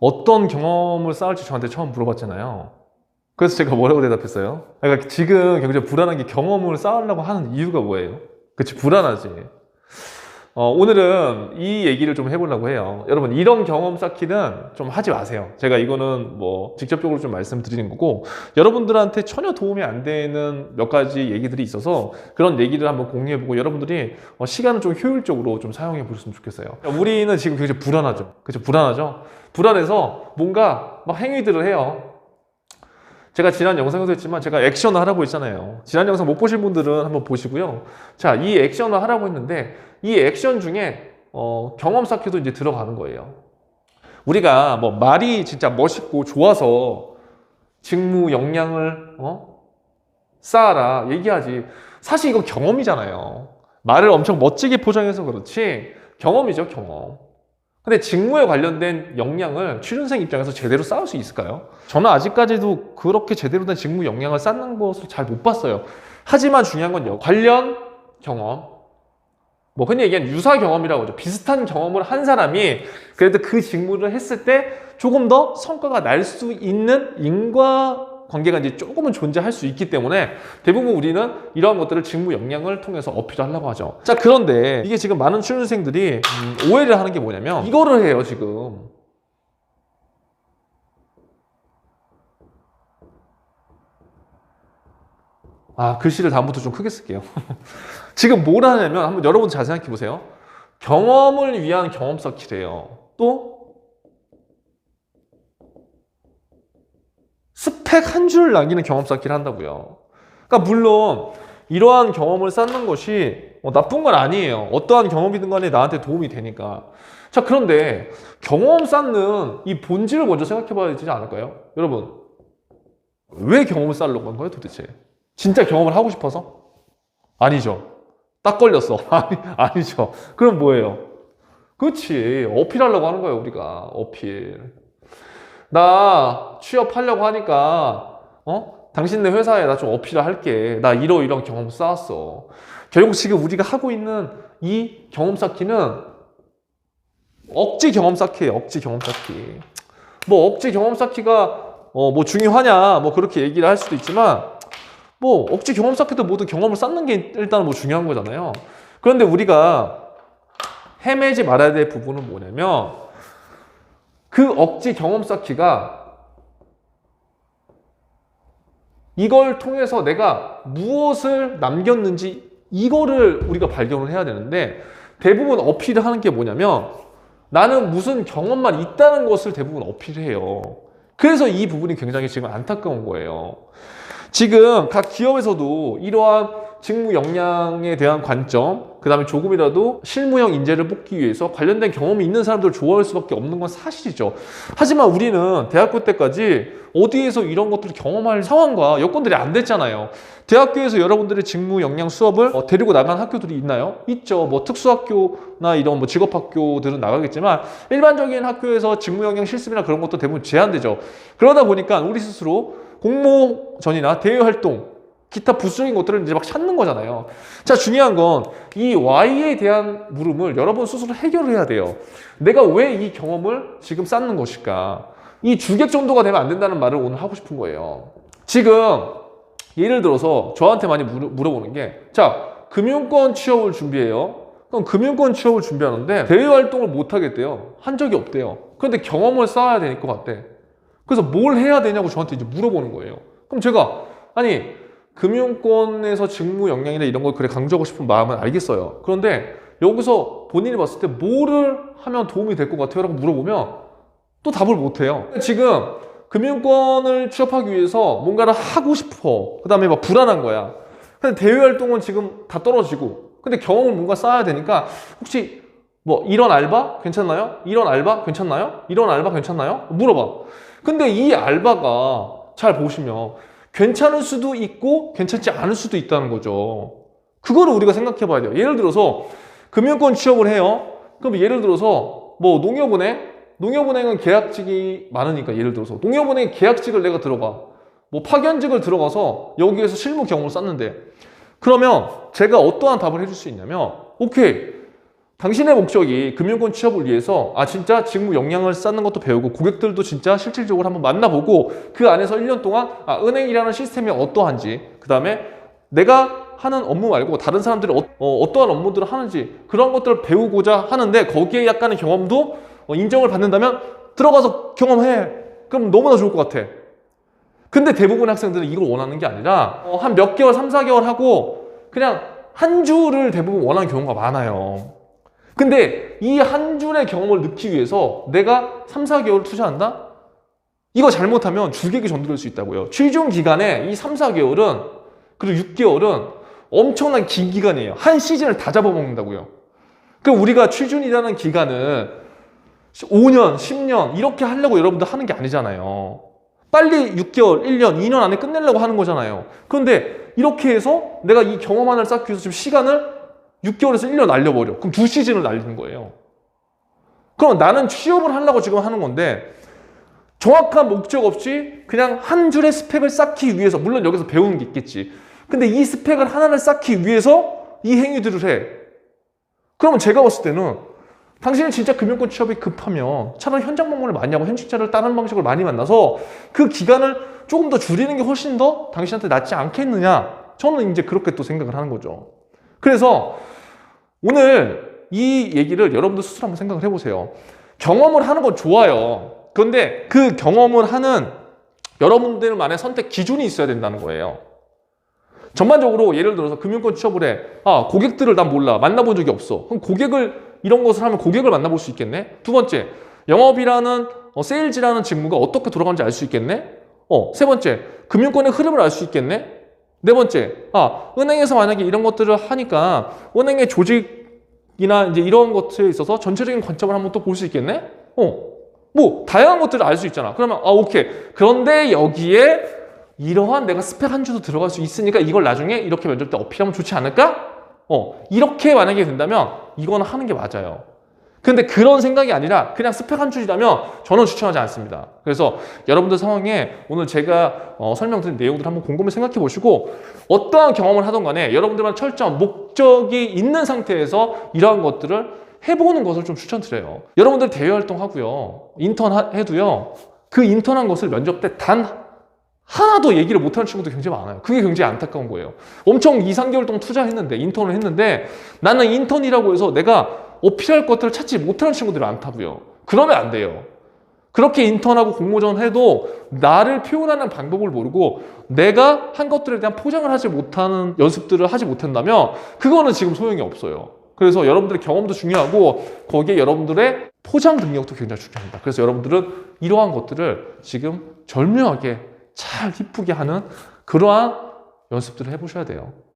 어떤 경험을 쌓을지 저한테 처음 물어봤잖아요. 그래서 제가 뭐라고 대답했어요? 그러니까 지금 굉장히 불안한 게 경험을 쌓으려고 하는 이유가 뭐예요? 그치, 불안하지. 어, 오늘은 이 얘기를 좀 해보려고 해요. 여러분, 이런 경험 쌓기는 좀 하지 마세요. 제가 이거는 뭐 직접적으로 좀 말씀드리는 거고, 여러분들한테 전혀 도움이 안 되는 몇 가지 얘기들이 있어서 그런 얘기를 한번 공유해보고 여러분들이 어, 시간을 좀 효율적으로 좀 사용해 보셨으면 좋겠어요. 우리는 지금 굉장히 불안하죠. 그죠? 불안하죠? 불안해서 뭔가 막 행위들을 해요. 제가 지난 영상에서 했지만 제가 액션을 하라고 했잖아요. 지난 영상 못 보신 분들은 한번 보시고요. 자, 이 액션을 하라고 했는데 이 액션 중에 어, 경험 쌓기도 이제 들어가는 거예요. 우리가 뭐 말이 진짜 멋있고 좋아서 직무 역량을 어? 쌓아라 얘기하지. 사실 이거 경험이잖아요. 말을 엄청 멋지게 포장해서 그렇지 경험이죠, 경험. 근데 직무에 관련된 역량을 취준생 입장에서 제대로 쌓을 수 있을까요? 저는 아직까지도 그렇게 제대로 된 직무 역량을 쌓는 것을 잘 못 봤어요. 하지만 중요한 건요. 관련 경험. 뭐 흔히 얘기하는 유사 경험이라고 하죠. 비슷한 경험을 한 사람이 그래도 그 직무를 했을 때 조금 더 성과가 날 수 있는 인과 관계가 이제 조금은 존재할 수 있기 때문에 대부분 우리는 이러한 것들을 직무 역량을 통해서 어필하려고 하죠. 자, 그런데 이게 지금 많은 취준생들이 음, 오해를 하는 게 뭐냐면 이거를 해요, 지금. 아, 글씨를 다음부터 좀 크게 쓸게요. 지금 뭘 하냐면 한번 여러분 잘 생각해 보세요. 경험을 위한 경험 쌓기래요. 또 스펙 한줄 남기는 경험 쌓기를 한다고요. 그러니까 물론 이러한 경험을 쌓는 것이 뭐 나쁜 건 아니에요. 어떠한 경험이든 간에 나한테 도움이 되니까. 자, 그런데 경험 쌓는 이 본질을 먼저 생각해 봐야 되지 않을까요? 여러분, 왜 경험을 쌓으려고 한 거예요, 도대체? 진짜 경험을 하고 싶어서? 아니죠. 딱 걸렸어. 아니, 아니죠. 그럼 뭐예요? 그렇지. 어필하려고 하는 거예요, 우리가. 어필. 나 취업하려고 하니까, 어? 당신네 회사에 나 좀 어필을 할게. 나 이러 이런 경험 쌓았어. 결국 지금 우리가 하고 있는 이 경험 쌓기는 억지 경험 쌓기예요. 억지 경험 쌓기. 뭐 억지 경험 쌓기가 어, 뭐 중요하냐, 뭐 그렇게 얘기를 할 수도 있지만, 뭐 억지 경험 쌓기도 모두 경험을 쌓는 게 일단은 뭐 중요한 거잖아요. 그런데 우리가 헤매지 말아야 될 부분은 뭐냐면 그 억지 경험 쌓기가 이걸 통해서 내가 무엇을 남겼는지 이거를 우리가 발견을 해야 되는데 대부분 어필을 하는 게 뭐냐면 나는 무슨 경험만 있다는 것을 대부분 어필해요. 그래서 이 부분이 굉장히 지금 안타까운 거예요. 지금 각 기업에서도 이러한 직무 역량에 대한 관점, 그 다음에 조금이라도 실무형 인재를 뽑기 위해서 관련된 경험이 있는 사람들을 좋아할 수밖에 없는 건 사실이죠. 하지만 우리는 대학교 때까지 어디에서 이런 것들을 경험할 상황과 여건들이 안 됐잖아요. 대학교에서 여러분들의 직무 역량 수업을 어, 데리고 나간 학교들이 있나요? 있죠. 뭐 특수학교나 이런 뭐 직업학교들은 나가겠지만 일반적인 학교에서 직무 역량 실습이나 그런 것도 대부분 제한되죠. 그러다 보니까 우리 스스로 공모 전이나 대외 활동 기타 부수적인 것들을 이제 막 찾는 거잖아요. 자, 중요한 건 이 Y에 대한 물음을 여러분 스스로 해결을 해야 돼요. 내가 왜 이 경험을 지금 쌓는 것일까? 이 주객 정도가 되면 안 된다는 말을 오늘 하고 싶은 거예요. 지금 예를 들어서 저한테 많이 물어, 물어보는 게, 자, 금융권 취업을 준비해요. 그럼 금융권 취업을 준비하는데 대외 활동을 못 하겠대요. 한 적이 없대요. 그런데 경험을 쌓아야 될 것 같대. 그래서 뭘 해야 되냐고 저한테 이제 물어보는 거예요. 그럼 제가 아니 금융권에서 직무 역량이나 이런 걸 그래 강조하고 싶은 마음은 알겠어요. 그런데 여기서 본인이 봤을 때 뭐를 하면 도움이 될 것 같아요? 라고 물어보면 또 답을 못 해요. 지금 금융권을 취업하기 위해서 뭔가를 하고 싶어. 그 다음에 막 불안한 거야. 근데 대외 활동은 지금 다 떨어지고 근데 경험을 뭔가 쌓아야 되니까 혹시 뭐 이런 알바 괜찮나요? 이런 알바 괜찮나요? 이런 알바 괜찮나요? 물어봐. 근데 이 알바가 잘 보시면 괜찮을 수도 있고 괜찮지 않을 수도 있다는 거죠. 그거를 우리가 생각해 봐야 돼요. 예를 들어서 금융권 취업을 해요. 그럼 예를 들어서 뭐 농협은행 농협은행은 계약직이 많으니까 예를 들어서 농협은행 계약직을 내가 들어가 뭐 파견직을 들어가서 여기에서 실무 경험을 쌓는데 그러면 제가 어떠한 답을 해줄 수 있냐면 오케이 당신의 목적이 금융권 취업을 위해서 아 진짜 직무 역량을 쌓는 것도 배우고 고객들도 진짜 실질적으로 한번 만나보고 그 안에서 1년 동안 아, 은행이라는 시스템이 어떠한지 그 다음에 내가 하는 업무 말고 다른 사람들이 어, 떠한 업무들을 하는지 그런 것들을 배우고자 하는데 거기에 약간의 경험도 어, 인정을 받는다면 들어가서 경험해 그럼 너무나 좋을 것 같아 근데 대부분의 학생들은 이걸 원하는 게 아니라 어, 한몇 개월, 3, 4개월 하고 그냥 한 주를 대부분 원하는 경우가 많아요. 근데 이 한 줄의 경험을 넣기 위해서 내가 3, 4개월 투자한다? 이거 잘못하면 줄객이 전도될 수 있다고요. 취중 기간에 이 3, 4개월은 그리고 6개월은 엄청난 긴 기간이에요. 한 시즌을 다 잡아먹는다고요. 그 우리가 취준이라는 기간은 5년, 10년 이렇게 하려고 여러분들 하는 게 아니잖아요. 빨리 6개월, 1년, 2년 안에 끝내려고 하는 거잖아요. 그런데 이렇게 해서 내가 이 경험 하나를 쌓기 위해서 지금 시간을 6개월에서 1년 날려버려. 그럼 두 시즌을 날리는 거예요. 그럼 나는 취업을 하려고 지금 하는 건데 정확한 목적 없이 그냥 한 줄의 스펙을 쌓기 위해서 물론 여기서 배우는 게 있겠지. 근데 이 스펙을 하나를 쌓기 위해서 이 행위들을 해. 그러면 제가 봤을 때는 당신이 진짜 금융권 취업이 급하면 차라리 현장 방문을 많이 하고 현직자를 다른 방식으로 많이 만나서 그 기간을 조금 더 줄이는 게 훨씬 더 당신한테 낫지 않겠느냐. 저는 이제 그렇게 또 생각을 하는 거죠. 그래서 오늘 이 얘기를 여러분들 스스로 한번 생각을 해보세요. 경험을 하는 건 좋아요. 그런데 그 경험을 하는 여러분들만의 선택 기준이 있어야 된다는 거예요. 전반적으로 예를 들어서 금융권 취업을 해. 아, 고객들을 난 몰라. 만나본 적이 없어. 그럼 고객을, 이런 것을 하면 고객을 만나볼 수 있겠네? 두 번째, 영업이라는, 어, 세일즈라는 직무가 어떻게 돌아가는지 알 수 있겠네? 어, 세 번째, 금융권의 흐름을 알 수 있겠네? 네 번째, 아, 은행에서 만약에 이런 것들을 하니까 은행의 조직이나 이제 이런 것에 있어서 전체적인 관점을 한번 또 볼 수 있겠네? 어, 뭐, 다양한 것들을 알 수 있잖아. 그러면, 아, 오케이. 그런데 여기에 이러한 내가 스펙 한 주도 들어갈 수 있으니까 이걸 나중에 이렇게 면접 때 어필하면 좋지 않을까? 어, 이렇게 만약에 된다면 이거는 하는 게 맞아요. 근데 그런 생각이 아니라 그냥 스펙 한 줄이라면 저는 추천하지 않습니다. 그래서 여러분들 상황에 오늘 제가 어, 설명드린 내용들 한번 곰곰이 생각해 보시고 어떠한 경험을 하던 간에 여러분들만 철저한 목적이 있는 상태에서 이러한 것들을 해보는 것을 좀 추천드려요. 여러분들 대외 활동하고요. 인턴 하- 해도요. 그 인턴한 것을 면접 때 단 하나도 얘기를 못하는 친구도 굉장히 많아요. 그게 굉장히 안타까운 거예요. 엄청 2, 3개월 동안 투자했는데, 인턴을 했는데, 나는 인턴이라고 해서 내가 어필할 것들을 찾지 못하는 친구들이 많다고요. 그러면 안 돼요. 그렇게 인턴하고 공모전 해도 나를 표현하는 방법을 모르고 내가 한 것들에 대한 포장을 하지 못하는 연습들을 하지 못한다면 그거는 지금 소용이 없어요. 그래서 여러분들의 경험도 중요하고 거기에 여러분들의 포장 능력도 굉장히 중요합니다. 그래서 여러분들은 이러한 것들을 지금 절묘하게 잘 이쁘게 하는 그러한 연습들을 해보셔야 돼요.